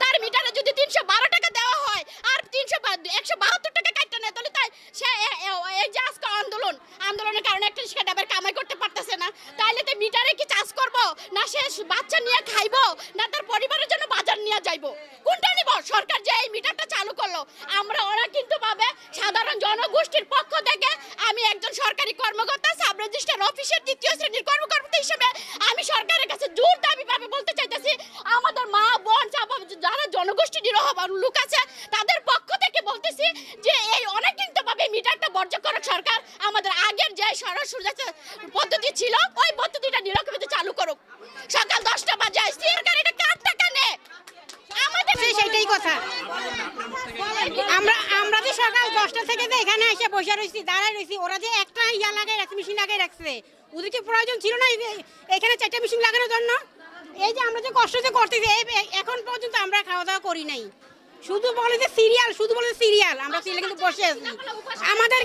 তার মিটারে যদি তিনশো বারো টাকা দেওয়া হয় আর তিনশো একশো বাহাত্তর টাকা কাটতে নেয়, তাহলে তাই সে এই যে আজকে আন্দোলন, আন্দোলনের কারণে একটা সে ডাবের কামাই করতে পারতেছে না। তাইলে তো মিটারে কি চাষ করব? না সে বাচ্চা নিয়ে খাইবো, না তার পরিবারের জন্য বাজার নিয়ে যাইবো। কোনটা নিব? সরকার যে এই মিটারটা চালু করল, আমরা ওরা কিন্তু পাবে সাধারণ জনগোষ্ঠীর পক্ষ থেকে আমি একজন সরকারি কর্মকর্তা সাব রেজিস্ট্রার অফিসের দ্বিতীয় শ্রেণির কর্মকর্তা হিসেবে আমি সরকারের কাছে জোর জনগোষ্ঠী নিরহ লোক আছে তাদের পক্ষ থেকে বলতেছি যে এই অনেক কিন্তু পাবে মিটারটা বর্জ্য করুক সরকার আমাদের আগের যে সরাসরি পদ্ধতি ছিল ওই পদ্ধতিটা নিরক্ষিত চালু করুক। সকাল দশটা বাজে সরকার এটা কার টাকা নেয় আমাদের সেই- সেইটাই কথা। আমরা আমরা যে সকাল দশটা থেকে যে এখানে এসে বসে রয়েছি দাঁড়ায় রয়েছি ওরা যে একটা ইয়া লাগাই রাখছে মেশিন লাগাই রাখছে ওদেরকে প্রয়োজন ছিল না এখানে চারটা মেশিন লাগানোর জন্য? এই যে আমরা যে কষ্ট যে করতেছি এখন পর্যন্ত আমরা খাওয়া দাওয়া করি নাই। শুধু বলে যে সিরিয়াল শুধু বলে সিরিয়াল আমরা সিরিয়াল কিন্তু বসে আছি। আমাদের